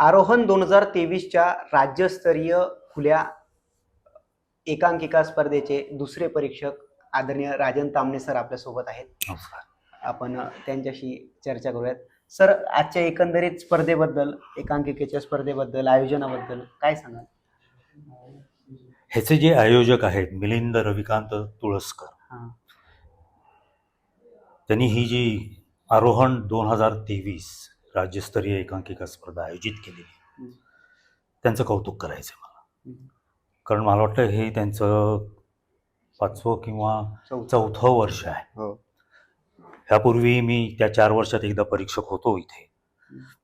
आरोहण दोन हजार तेवीसच्या राज्यस्तरीय खुल्या एकांकिका स्पर्धेचे दुसरे परीक्षक आदरणीय राजन तामणे सर आपल्यासोबत आहेत. नमस्कार. आपण त्यांच्याशी चर्चा करूयात. सर आजच्या एकंदरीत स्पर्धेबद्दल एकांकिकेच्या स्पर्धेबद्दल आयोजनाबद्दल काय सांगाल? ह्याचे जे आयोजक आहेत मिलिंद रविकांत तुळसकर. हां. त्यांनी ही जी आरोहण दोन हजार तेवीस राज्यस्तरीय एकांकिका स्पर्धा आयोजित केलेली. त्यांचं कौतुक करायचं मला. कारण मला वाटतं हे त्यांचं पाचवं किंवा चौथं. वर्ष आहे. हो. ह्यापूर्वी मी त्या चार वर्षात एकदा परीक्षक होतो इथे.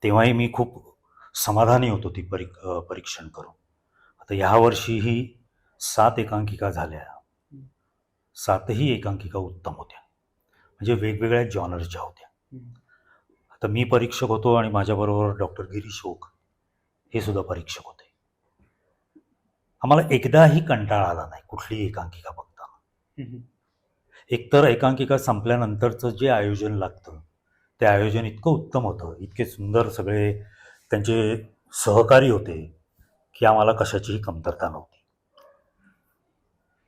तेव्हाही मी खूप समाधानी होतो ती परी परीक्षण करून. आता ह्या वर्षीही सात एकांकिका झाल्या. सातही एकांकिका उत्तम होत्या. म्हणजे वेगवेगळ्या जॉनरच्या होत्या. आता मी परीक्षक होतो आणि माझ्याबरोबर डॉक्टर गिरीश ओक हे सुद्धा परीक्षक होते. आम्हाला एकदाही कंटाळा आला नाही कुठलीही एकांकिका बघताना. एकतर एकांकिका संपल्यानंतरचं जे आयोजन लागतं ते आयोजन इतकं उत्तम होतं इतके सुंदर सगळे त्यांचे सहकारी होते की आम्हाला कशाचीही कमतरता नव्हती.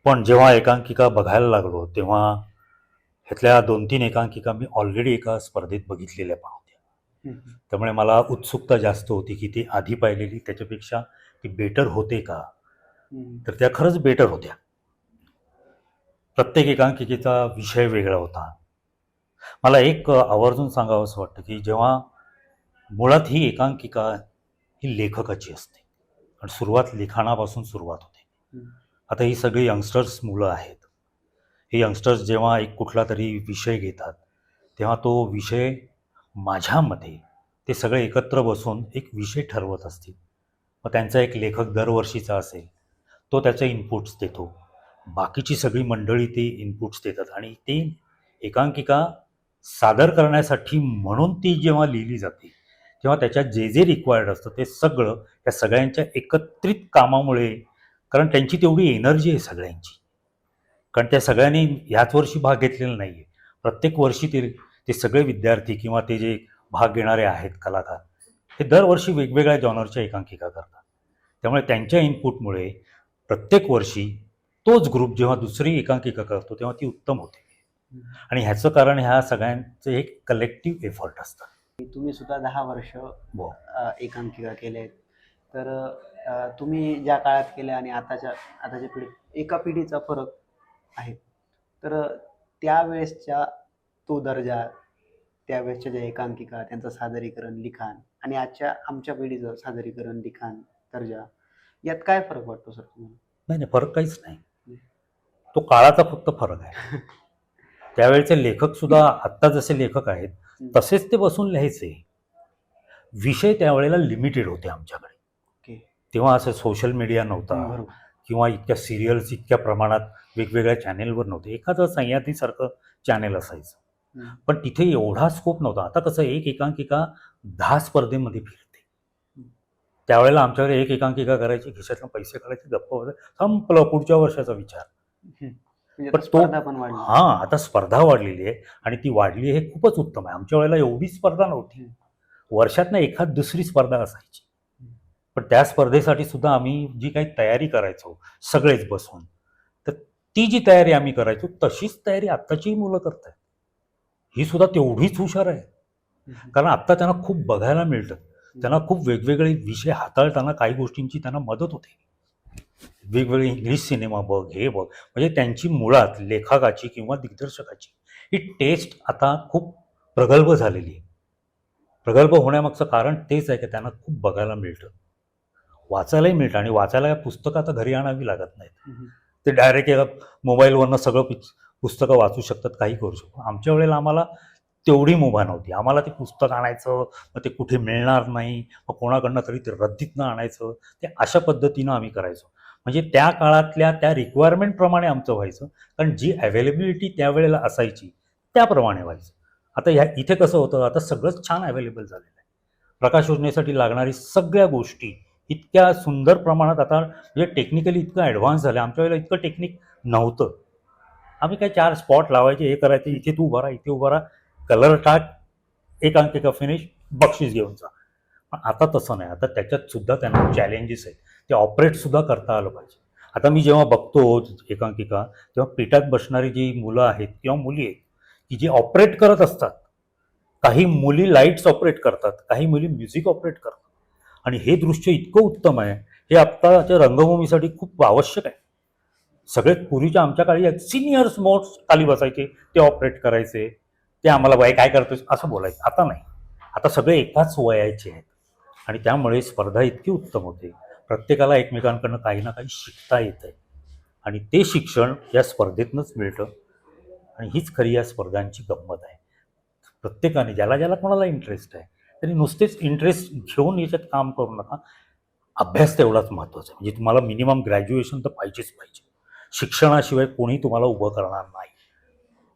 पण जेव्हा एकांकिका बघायला लागलो तेव्हा ह्यातल्या दोन तीन एकांकिका मी ऑलरेडी एका स्पर्धेत बघितलेल्या पण होत्या. हं. त्यामुळे मला उत्सुकता जास्त होती की ती आधी पाहिलेली त्याच्यापेक्षा ती बेटर होते का. तर त्या खरंच बेटर होत्या. प्रत्येक एकांकिकेचा विषय वेगळा होता. मला एक आवर्जून सांगावं असं वाटतं की जेव्हा मुळात ही एकांकिका ही लेखकाची असते. आणि सुरुवात लिखाणापासून सुरुवात होते. आता ही सगळी यंगस्टर्स मुलं आहेत. हे यंगस्टर्स जेव्हा एक कुठला तरी विषय घेतात तेव्हा तो विषय माझ्या मते ते सगळे एकत्र बसून एक विषय ठरवत असतील. मग त्यांचा एक लेखक दरवर्षीचा असेल तो त्याचे इनपुट्स देतो. बाकीची सगळी मंडळी ते इनपुट्स देतात आणि ते एकांकिका सादर करण्यासाठी म्हणून ती जेव्हा लिहिली जाते तेव्हा त्याच्यात जे जे रिक्वायर्ड असतं ते सगळं त्या सगळ्यांच्या एकत्रित कामामुळे कारण त्यांची तेवढी एनर्जी आहे सगळ्यांची. कारण त्या सगळ्यांनी ह्याच वर्षी भाग घेतलेला नाही आहे प्रत्येक वर्षी ते ते सगळे विद्यार्थी किंवा ते जे भाग घेणारे आहेत कलाकार हे दरवर्षी वेगवेगळ्या जॉनरच्या एकांकिका करतात. त्यामुळे त्यांच्या इनपुटमुळे प्रत्येक वर्षी तोच ग्रुप जेव्हा दुसरी एकांकिका करतो तेव्हा ती उत्तम होते. आणि ह्याचं कारण ह्या सगळ्यांचं एक कलेक्टिव्ह एफर्ट असतं. तुम्ही सुद्धा दहा वर्ष हो. एकांकिका केल्या आहेत तर तुम्ही ज्या काळात केल्या आणि आताच्या आताच्या पिढीत एका पिढीचा फरक आहे. तर त्यावेळेसच्या तो दर्जा त्यावेळेसच्या ज्या एकांकिका त्यांचं सादरीकरण लिखाण आणि आजच्या आमच्या पिढीचं सादरीकरण लिखाण दर्जा यात काय फरक वाटतो सर तुम्हाला? नाही नाही फरक काहीच नाही. तो काळाचा फक्त फरक आहे. त्यावेळेचे लेखक सुद्धा आत्ता जसे लेखक आहेत तसेच ते बसून लिहायचे. विषय त्यावेळेला लिमिटेड होते आमच्याकडे. ओके. तेव्हा असं सोशल मीडिया नव्हता. बरोबर. किंवा इतक्या सिरियल्स इतक्या प्रमाणात वेगवेगळ्या चॅनेलवर नव्हते. एखादं सह्याद्रीसारखं चॅनेल असायचं. पण तिथे एवढा स्कोप नव्हता. आता कसं एक एकांकिका दहा स्पर्धेमध्ये फिरते. त्यावेळेला आमच्याकडे एक एकांकिका करायची खिशातून पैसे काढायचे गप्प होते संपलं पुढच्या वर्षाचा विचार. म्हणजे पण तो- हां आता स्पर्धा वाढलेली आहे आणि ती वाढली हे खूपच उत्तम आहे. आमच्या वेळेला एवढी स्पर्धा नव्हती. वर्षातनं एखाद दुसरी स्पर्धा असायची. पण त्या स्पर्धेसाठी सुद्धा आम्ही जी काही तयारी करायचो सगळेच बसून तर ती जी तयारी आम्ही करायचो तशीच तयारी आत्ताचीही मुलं करतात ही सुद्धा तेवढीच हुशार आहे. कारण आत्ता त्यांना खूप बघायला मिळतं. त्यांना खूप वेगवेगळे विषय हाताळताना काही गोष्टींची त्यांना मदत होते. वेगवेगळे इंग्लिश सिनेमा बघ हे बघ म्हणजे त्यांची मुळात लेखकाची किंवा दिग्दर्शकाची ही टेस्ट आता खूप प्रगल्भ झालेली आहे. प्रगल्भ होण्यामागचं कारण तेच आहे की त्यांना खूप बघायला मिळतं. वाचायलाही मिळतं आणि वाचायला पुस्तकं आता घरी आणावी लागत नाहीत. ते डायरेक्ट एका मोबाईलवरनं सगळं पिच पुस्तकं वाचू शकतात काही करू शकतो आमच्या वेळेला आम्हाला तेवढी मुभा नव्हती. आम्हाला ते पुस्तक आणायचं मग ते कुठे मिळणार नाही मग कोणाकडनं तरी ते रद्दीतनं आणायचं ते अशा पद्धतीनं आम्ही करायचो. म्हणजे त्या काळातल्या त्या रिक्वायरमेंटप्रमाणे आमचं व्हायचं कारण जी अवेलेबिलिटी त्यावेळेला असायची त्याप्रमाणे व्हायचं. आता ह्या इथे कसं होतं आता सगळंच छान अवेलेबल झालेलं आहे. प्रकाश योजनेसाठी लागणारी सगळ्या गोष्टी इतक्या सुंदर प्रमाणात आता म्हणजे टेक्निकली इतकं ॲडव्हान्स झालं आमच्या वेळेला इतकं टेक्निक नव्हतं. आम्ही काय चार स्पॉट लावायचे हे करायचे इथे तू उभा राहा इथे उभा राहा. कलर टाक एक अंकिका फिनिश बक्षीस घेऊन जा. पण आता तसं नाही. आता त्याच्यात सुद्धा त्यांना चॅलेंजेस आहेत. ते ऑपरेट सुद्धा करता आलं पाहिजे. आता मी जेव्हा बघतो एकांकिका तेव्हा पिठात बसणारी जी मुलं आहेत किंवा मुली आहेत की जी ऑपरेट करत असतात. काही मुली लाईट्स ऑपरेट करतात. काही मुली म्युझिक ऑपरेट करतात. आणि हे दृश्य इतकं उत्तम आहे हे आत्ताच्या रंगभूमीसाठी खूप आवश्यक आहे. सगळ्यात पूर्वीच्या आमच्या काळी सिनियर्स मोड्स खाली बसायचे ते ऑपरेट करायचे ते आम्हाला बाय काय करतोस असं बोलायचं. आता नाही. आता सगळे एकाच वयाचे आहेत. आणि त्यामुळे स्पर्धा इतकी उत्तम होते. प्रत्येकाला एकमेकांकडनं काही ना काही शिकता येतं आहे आणि ते शिक्षण या स्पर्धेतनंच मिळतं. आणि हीच खरी या स्पर्धांची गंमत आहे. प्रत्येकाने ज्याला ज्याला कोणाला इंटरेस्ट आहे त्यांनी नुसतेच इंटरेस्ट घेऊन याच्यात काम करू नका. अभ्यास तेवढाच महत्त्वाचा आहे. म्हणजे तुम्हाला मिनिमम ग्रॅज्युएशन तर पाहिजेच पाहिजे. शिक्षणाशिवाय कोणी तुम्हाला उभं करणार नाही.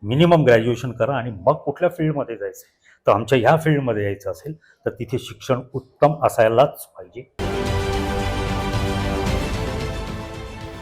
मिनिमम ग्रॅज्युएशन करा आणि मग कुठल्या फील्डमध्ये जायचं आहे तर आमच्या ह्या फील्डमध्ये यायचं असेल तर तिथे शिक्षण उत्तम असायलाच पाहिजे.